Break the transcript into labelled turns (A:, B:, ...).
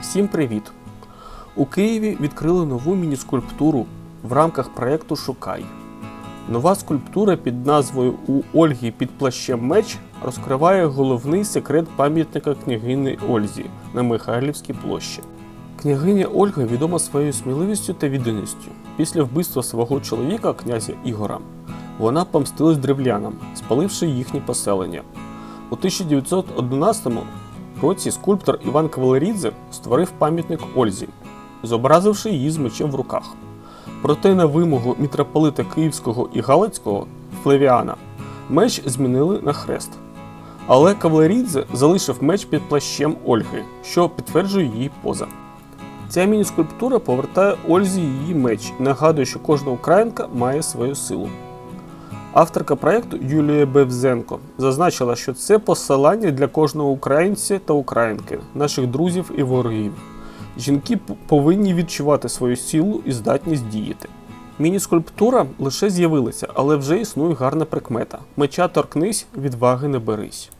A: Всім привіт! У Києві відкрили нову міні-скульптуру в рамках проєкту Шукай. Нова скульптура під назвою У Ольги під плащем меч розкриває головний секрет пам'ятника княгині Ользі на Михайлівській площі. Княгиня Ольга відома своєю сміливістю та відданістю. Після вбивства свого чоловіка, князя Ігора, вона помстилась древлянам, спаливши їхні поселення. У 1911 році скульптор Іван Кавалерідзе створив пам'ятник Ользі, зобразивши її з мечем в руках. Проте на вимогу мітрополита Київського і Галицького Флевіана меч змінили на хрест. Але Кавалерідзе залишив меч під плащем Ольги, що підтверджує її поза. Ця міні-скульптура повертає Ользі її меч і нагадує, що кожна українка має свою силу. Авторка проєкту Юлія Бевзенко зазначила, що це посилання для кожного українця та українки, наших друзів і ворогів. Жінки повинні відчувати свою силу і здатність діяти. Міні-скульптура лише з'явилася, але вже існує гарна прикмета: меча торкнись, відваги не берись.